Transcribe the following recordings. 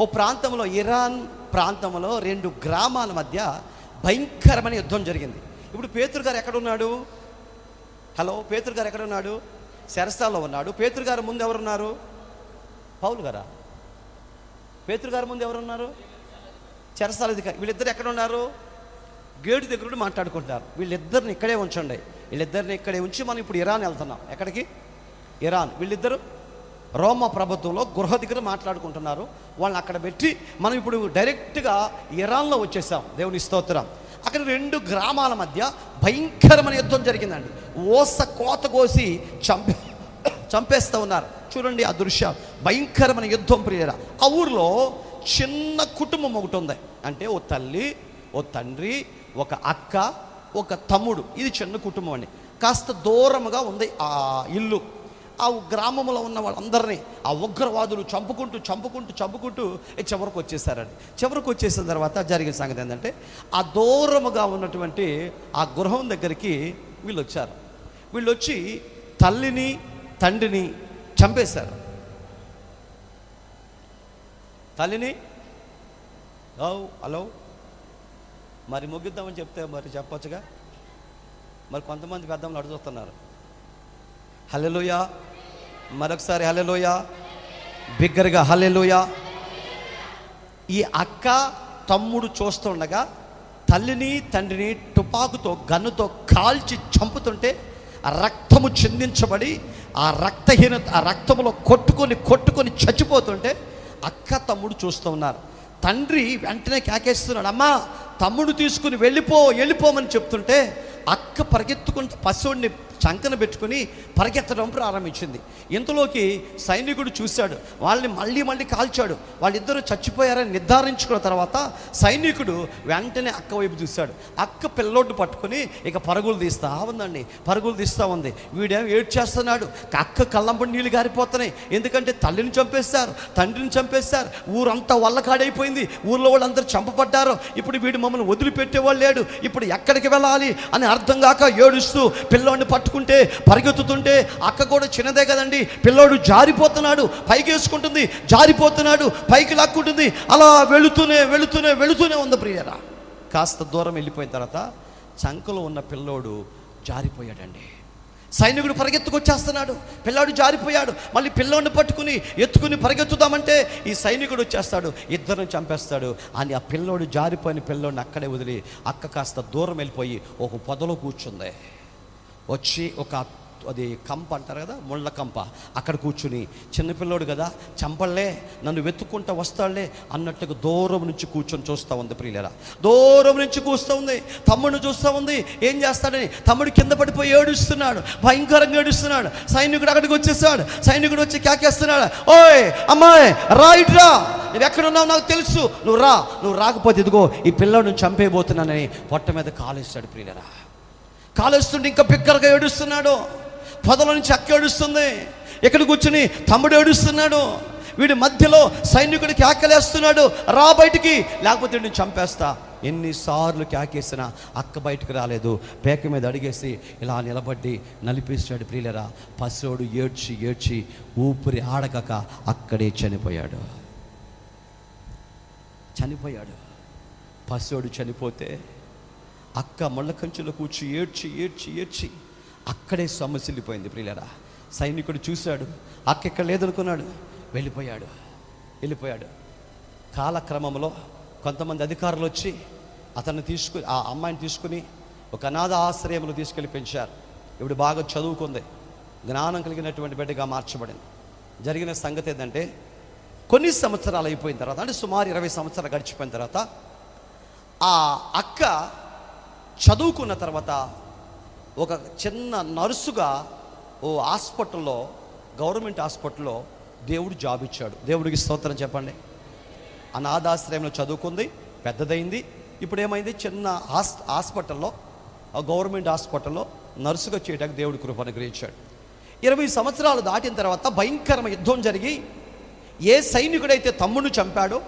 ఓ ప్రాంతంలో ఇరాన్ ప్రాంతంలో రెండు గ్రామాల మధ్య భయంకరమైన యుద్ధం జరిగింది. ఇప్పుడు పేతురు గారు ఎక్కడున్నాడు? హలో పేతురు గారు ఎక్కడున్నాడు? శరస్థాల్లో ఉన్నాడు. పేతురు గారు ముందు ఎవరున్నారు? పౌలు గారా? పేతురు గారు ముందు ఎవరున్నారు? చెరసాల అధికారి. వీళ్ళిద్దరు ఎక్కడ ఉన్నారు గేటు దగ్గర మాట్లాడుకుంటున్నారు. వీళ్ళిద్దరిని ఇక్కడే ఉంచండి. వీళ్ళిద్దరిని ఇక్కడే ఉంచి మనం ఇప్పుడు ఇరాన్ వెళ్తున్నాం. ఎక్కడికి? ఇరాన్. వీళ్ళిద్దరు రోమ ప్రభుత్వంలో గృహ దగ్గర మాట్లాడుకుంటున్నారు. వాళ్ళని అక్కడ పెట్టి మనం ఇప్పుడు డైరెక్ట్గా ఇరాన్లో వచ్చేసాం. దేవుని స్తోత్రం. అక్కడ రెండు గ్రామాల మధ్య భయంకరమైన యుద్ధం జరిగిందండి. ఓస కోత కోసి చంపే చంపేస్తూ ఉన్నారు. చూడండి ఆ దృశ్యం. భయంకరమైన యుద్ధం ప్రియరా. ఆ ఊర్లో చిన్న కుటుంబం ఒకటి ఉంది. అంటే ఓ తల్లి ఓ తండ్రి ఒక అక్క ఒక తమ్ముడు. ఇది చిన్న కుటుంబం అండి. కాస్త దూరముగా ఉంది ఆ ఇల్లు. ఆ గ్రామంలో ఉన్న వాళ్ళందరినీ ఆ ఉగ్రవాదులు చంపుకుంటూ చంపుకుంటూ చంపుకుంటూ చివరికి వచ్చేసారండి. చివరికి వచ్చేసిన తర్వాత జరిగిన సంగతి ఏంటంటే ఆ దూరముగా ఉన్నటువంటి ఆ గృహం దగ్గరికి వీళ్ళు వచ్చారు వీళ్ళు వచ్చి తల్లిని తండ్రిని చంపేశారు. తల్లిని ఓ హలో మరి ముగిద్దామని చెప్తే మరి చెప్పొచ్చుగా? మరి కొంతమంది పెద్దమ్మలు అడుగుతున్నారు. హలోయా మరొకసారి హలెలోయ బిగ్గరగా హలెలోయ ఈ అక్క తమ్ముడు చూస్తుండగా తల్లిని తండ్రిని తుపాకుతో గన్నుతో కాల్చి చంపుతుంటే ఆ రక్తము చిందించబడి ఆ రక్తహీనత ఆ రక్తములో కొట్టుకొని కొట్టుకొని చచ్చిపోతుంటే అక్క తమ్ముడు చూస్తూ ఉన్నారు. తండ్రి వెంటనే కేకేస్తున్నాడు అమ్మా తమ్ముడు తీసుకుని వెళ్ళిపో వెళ్ళిపోమని చెప్తుంటే అక్క పరిగెత్తుకుంటూ పశువుడిని చంకన పెట్టుకుని పరిగెత్తడం ప్రారంభించింది. ఇంతలోకి సైనికుడు చూశాడు. వాళ్ళని మళ్ళీ మళ్ళీ కాల్చాడు. వాళ్ళిద్దరూ చచ్చిపోయారని నిర్ధారించుకున్న తర్వాత సైనికుడు వెంటనే అక్క వైపు చూశాడు. అక్క పిల్లోడ్డు పట్టుకుని ఇక పరుగులు తీస్తా ఉందండి పరుగులు తీస్తా ఉంది. వీడేం ఏడ్చేస్తున్నాడు? అక్క కళ్ళంపడి నీళ్ళు గారిపోతున్నాయి. ఎందుకంటే తల్లిని చంపేస్తారు తండ్రిని చంపేస్తారు ఊరంతా వల్లకాడైపోయింది. ఊర్లో వాళ్ళందరూ చంపబడ్డారు. ఇప్పుడు వీడు మమ్మల్ని వదిలిపెట్టేవాళ్ళు లేడు. ఇప్పుడు ఎక్కడికి వెళ్ళాలి అని అర్థం కాక ఏడుస్తూ పిల్లోడిని పట్టుకుంటే పరిగెత్తుతుంటే అక్క కూడా చిన్నదే కదండి. పిల్లోడు జారిపోతున్నాడు పైకి వేసుకుంటుంది జారిపోతున్నాడు పైకి లాక్కుంటుంది. అలా వెళుతూనే వెళుతూనే వెళుతూనే ఉంది ప్రియరా. కాస్త దూరం వెళ్ళిపోయిన తర్వాత చంకలో ఉన్న పిల్లోడు జారిపోయాడండి. సైనికుడు పరిగెత్తుకొచ్చేస్తున్నాడు. పిల్లాడు జారిపోయాడు. మళ్ళీ పిల్లోడిని పట్టుకుని ఎత్తుకుని పరిగెత్తుదామంటే ఈ సైనికుడు వచ్చేస్తాడు. ఇద్దరిని చంపేస్తాడు. అని ఆ పిల్లోడు జారిపోయిన పిల్లోడిని అక్కడే వదిలి అక్క కాస్త దూరం వెళ్ళిపోయి ఒక పొదలో కూర్చుంది. వచ్చి ఒక అది కంప అంటారు కదా ముళ్ళ కంప. అక్కడ కూర్చుని చిన్నపిల్లోడు కదా చంపలే నన్ను వెతుక్కుంటా వస్తాడులే అన్నట్టుగా దూరం నుంచి కూర్చొని చూస్తూ ఉంది ప్రియులరా. దూరం నుంచి కూస్తూ ఉంది. తమ్ముడిని చూస్తూ ఉంది. ఏం చేస్తాడని? తమ్ముడు కింద పడిపోయి ఏడుస్తున్నాడు. భయంకరంగా ఏడుస్తున్నాడు. సైనికుడు అక్కడికి వచ్చేసాడు. సైనికుడు వచ్చి కేకేస్తున్నాడు. ఓయ్ అమ్మాయి రైట్ రా. నువ్వు ఎక్కడున్నావు నాకు తెలుసు. నువ్వు రా నువ్వు రాకపోతే ఇదిగో ఈ పిల్లోడిని చంపేయబోతున్నానని పొట్ట మీద కాలేస్తాడు ప్రియులరా. కాలేస్తుంటే ఇంకా బిగ్గరగా ఏడుస్తున్నాడు. పొదల నుంచి అక్క ఏడుస్తుంది. ఇక్కడ కూర్చుని తమ్ముడు ఏడుస్తున్నాడు. వీడి మధ్యలో సైనికుడు కేకలేస్తున్నాడు రా బయటికి. లేకపోతే నేను చంపేస్తా. ఎన్నిసార్లు కేకేసినా అక్క బయటకు రాలేదు. పేక మీద అడిగేసి ఇలా నిలబడి నలిపేసాడు ప్రియులరా. పసోడు ఏడ్చి ఏడ్చి ఊపిరి ఆడకక అక్కడే చనిపోయాడు. చనిపోయాడు. పసోడు చనిపోతే అక్క మళ్ళ కంచెలో కూర్చి ఏడ్చి ఏడ్చి ఏడ్చి అక్కడే సొమ్మసిల్లిపోయింది ప్రియులరా. సైనికుడు చూశాడు అక్క ఇక్కడ లేదనుకున్నాడు వెళ్ళిపోయాడు వెళ్ళిపోయాడు. కాలక్రమంలో కొంతమంది అధికారులు వచ్చి అతన్ని తీసుకుని ఆ అమ్మాయిని తీసుకుని ఒక అనాథ ఆశ్రయంలో తీసుకెళ్ళి పెంచారు. ఇప్పుడు బాగా చదువుకుంది. జ్ఞానం కలిగినటువంటి బిడ్డగా మార్చబడింది. జరిగిన సంగతి ఏంటంటే కొన్ని సంవత్సరాలు అయిపోయిన తర్వాత అంటే సుమారు ఇరవై సంవత్సరాలు గడిచిపోయిన తర్వాత ఆ అక్క చదువుకున్న తర్వాత ఒక చిన్న నర్సుగా ఓ హాస్పిటల్లో గవర్నమెంట్ హాస్పిటల్లో దేవుడు జాబ్ ఇచ్చాడు. దేవుడికి స్తోత్రం చెప్పండి. అనాథాశ్రయంలో చదువుకుంది పెద్దదైంది. ఇప్పుడు ఏమైంది చిన్న హాస్ హాస్పిటల్లో ఆ గవర్నమెంట్ హాస్పిటల్లో నర్సుగా చేయడానికి దేవుడి కృప అనుగ్రహించాడు. ఇరవై సంవత్సరాలు దాటిన తర్వాత భయంకరమైన యుద్ధం జరిగి ఏ సైనికుడైతే తమ్ముడిని చంపాడో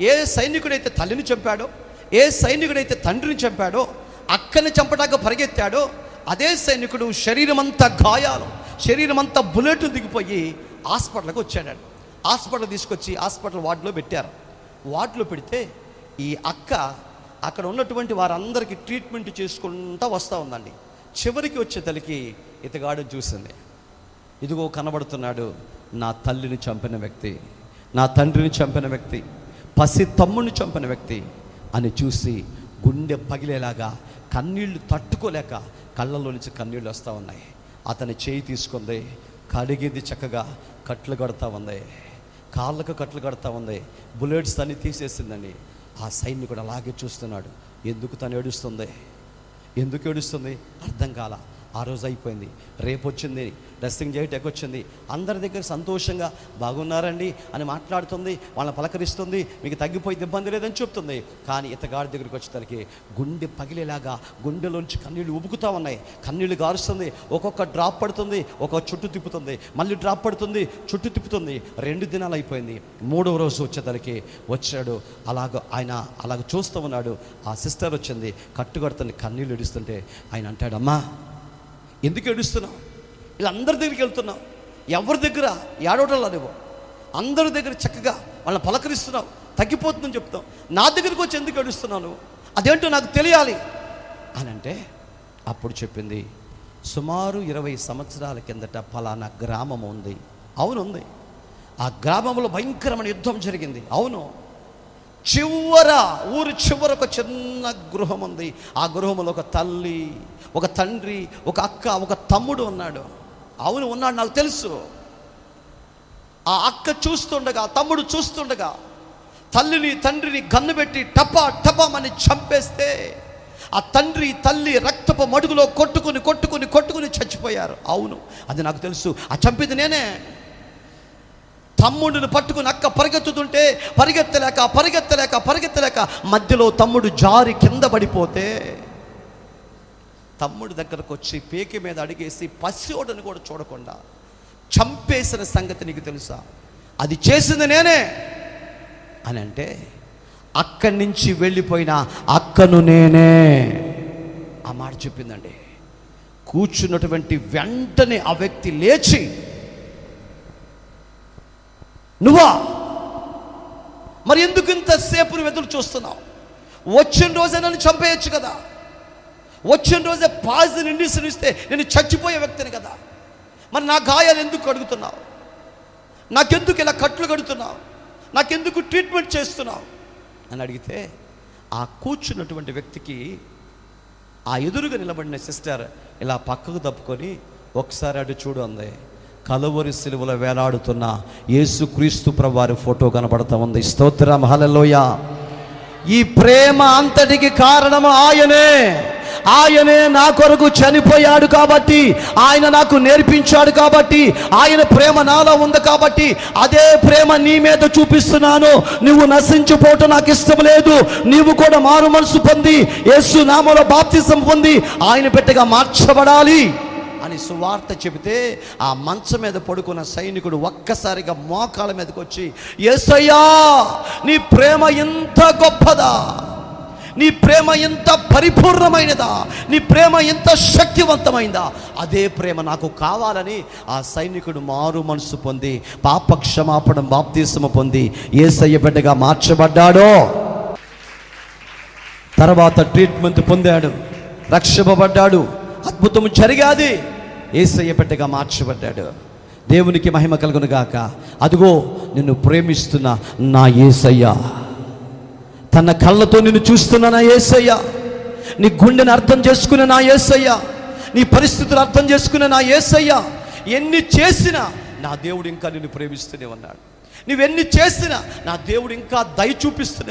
ఏ సైనికుడైతే తల్లిని చంపాడో ఏ సైనికుడైతే తండ్రిని చంపాడో అక్కని చంపడానికి పరిగెత్తాడో అదే సైనికుడు శరీరం అంతా గాయాలు శరీరం అంతా బుల్లెట్ దిగిపోయి హాస్పిటల్కి వచ్చాడు హాస్పిటల్ తీసుకొచ్చి హాస్పిటల్ వార్డులో పెట్టారు. వార్డులో పెడితే ఈ అక్క అక్కడ ఉన్నటువంటి వారందరికీ ట్రీట్మెంట్ చేసుకుంటూ వస్తూ ఉందండి. చివరికి వచ్చే తల్లికి ఇతగాడు చూసింది. ఇదిగో కనబడుతున్నాడు నా తల్లిని చంపిన వ్యక్తి నా తండ్రిని చంపిన వ్యక్తి పసి తమ్ముడిని చంపిన వ్యక్తి అని చూసి గుండె పగిలేలాగా కన్నీళ్ళు తట్టుకోలేక కళ్ళలో నుంచి కన్నీళ్ళు వస్తూ ఉన్నాయి. అతని చేయి తీసుకుంది. కడిగింది చక్కగా కట్లు కడతా ఉంది. కాళ్ళకు కట్లు కడతా ఉంది. బుల్లెట్స్ తన్ని తీసేసిందని ఆ సైనికుడు అలాగే చూస్తున్నాడు. ఎందుకు తను ఏడుస్తుంది? ఎందుకు ఏడుస్తుంది? అర్థం కాల. ఆ రోజు అయిపోయింది. రేపు వచ్చింది. డ్రెస్సింగ్ చేయటకు వచ్చింది. అందరి దగ్గర సంతోషంగా బాగున్నారండి అని మాట్లాడుతుంది వాళ్ళని పలకరిస్తుంది మీకు తగ్గిపోయింది ఇబ్బంది లేదని చెప్తుంది. కానీ ఇతగాడి దగ్గరికి వచ్చేసరికి గుండె పగిలేలాగా గుండెలోంచి కన్నీళ్ళు ఉబుకుతా ఉన్నాయి. కన్నీళ్ళు గారుస్తుంది. ఒక్కొక్క డ్రాప్ పడుతుంది ఒక్కొక్క చుట్టు తిప్పుతుంది. మళ్ళీ డ్రాప్ పడుతుంది చుట్టు తిప్పుతుంది. రెండు దినాలు అయిపోయింది. మూడవ రోజు వచ్చేసరికి వచ్చాడు. అలాగ ఆయన అలాగ చూస్తూ ఉన్నాడు. ఆ సిస్టర్ వచ్చింది. కట్టుకడుతుంది కన్నీళ్ళు ఇడుస్తుంటే ఆయన అంటాడమ్మా ఎందుకు ఏడుస్తున్నావు? వీళ్ళందరి దగ్గరికి వెళ్తున్నావు. ఎవరి దగ్గర? ఏడవటంలా నువ్వు అందరి దగ్గర చక్కగా వాళ్ళని పలకరిస్తున్నావు. తగ్గిపోతుందని చెప్తాం నా దగ్గరికి వచ్చి ఎందుకు ఏడుస్తున్నాను? అదేంటో నాకు తెలియాలి. అని అంటే అప్పుడు చెప్పింది సుమారు ఇరవై సంవత్సరాల కిందట ఫలానా గ్రామం ఉంది. అవును ఉంది ఆ గ్రామంలో భయంకరమైన యుద్ధం జరిగింది. అవును. చివర ఊరి చివర ఒక చిన్న గృహం ఉంది. ఆ గృహంలో ఒక తల్లి ఒక తండ్రి ఒక అక్క ఒక తమ్ముడు ఉన్నాడు. అవును ఉన్నాడు నాకు తెలుసు. ఆ అక్క చూస్తుండగా తమ్ముడు చూస్తుండగా తల్లిని తండ్రిని గన్ను పెట్టి టపా టపామని చంపేస్తే ఆ తండ్రి తల్లి రక్తపు మడుగులో కొట్టుకుని కొట్టుకుని కొట్టుకుని చచ్చిపోయారు. అవును అది నాకు తెలుసు. ఆ చంపింది నేనే. తమ్ముడిని పట్టుకుని అక్క పరిగెత్తుతుంటే పరిగెత్తలేక పరిగెత్తలేక పరిగెత్తలేక మధ్యలో తమ్ముడు జారి కింద పడిపోతే తమ్ముడి దగ్గరకు వచ్చి పేకి మీద అడిగేసి పసియోడని కూడా చూడకుండా చంపేసిన సంగతి నీకు తెలుసా? అది చేసింది నేనే అని అంటే అక్కడి నుంచి వెళ్ళిపోయిన అక్కను నేనే ఆ మాట చెప్పిందండి. కూర్చున్నటువంటి వెంటనే ఆ వ్యక్తి లేచి నువ్వా? మరి ఎందుకు ఇంతసేపు నువ్వు ఎదురు చూస్తున్నావు? వచ్చిన రోజే నన్ను చంపేయచ్చు కదా? వచ్చిన రోజే పాజిటివ్ ఇండిషన్ ఇస్తే నేను చచ్చిపోయే వ్యక్తిని కదా? మరి నా గాయాలు ఎందుకు కడుగుతున్నావు? నాకెందుకు ఇలా కట్లు కడుతున్నావు? నాకెందుకు ట్రీట్మెంట్ చేస్తున్నావు? అని అడిగితే ఆ కూర్చున్నటువంటి వ్యక్తికి ఆ ఎదురుగా నిలబడిన సిస్టర్ ఇలా పక్కకు తప్పుకొని ఒకసారి అటు చూడు అంది. కలువరి సిలువలో వేలాడుతున్న యేసుక్రీస్తు ప్రభువారి ఫోటో కనబడతా ఉంది. స్తోత్ర. మహలలోయ ఈ ప్రేమ అంతటికి కారణము ఆయనే. ఆయనే నా కొరకు చనిపోయాడు కాబట్టి ఆయన నాకు నేర్పించాడు కాబట్టి ఆయన ప్రేమ నాలో ఉంది కాబట్టి అదే ప్రేమ నీ మీద చూపిస్తున్నాను. నువ్వు నశించిపోవటం నాకు ఇష్టం లేదు. నీవు కూడా మారు మనసు పొంది యేసు నామలో బాప్తిసం పొంది ఆయన పెట్టగా మార్చబడాలి. సువార్త చెబితే ఆ మంచం మీద పడుకున్న సైనికుడు ఒక్కసారిగా మోకాళ్ళ మీదకి వచ్చి ఏసయ్యా నీ ప్రేమ ఎంత గొప్పదా? నీ ప్రేమ ఎంత పరిపూర్ణమైనదా? నీ ప్రేమ ఎంత శక్తివంతమైందా? అదే ప్రేమ నాకు కావాలని ఆ సైనికుడు మారు మనసు పొంది పాప క్షమాపణ బాప్తీసము పొంది ఏసయ్య బిడ్డగా మార్చబడ్డాడో. తర్వాత ట్రీట్మెంట్ పొందాడు రక్షింపబడ్డాడు. అద్భుతం జరిగాది. ఏసయ్య బిడ్డగా మార్చబడ్డాడు. దేవునికి మహిమ కలుగునుగాక అదిగో నిన్ను ప్రేమిస్తున్న నా ఏసయ్య. తన కళ్ళతో నిన్ను చూస్తున్న నా ఏసయ్య. నీ గుండెని అర్థం చేసుకున్న నా ఏసయ్య. నీ పరిస్థితులు అర్థం చేసుకున్న నా ఏసయ్య. ఎన్ని చేసినా నా దేవుడు ఇంకా నిన్ను ప్రేమిస్తూనే ఉన్నాడు. నువ్వెన్ని చేసినా నా దేవుడు ఇంకా దయ చూపిస్తూనే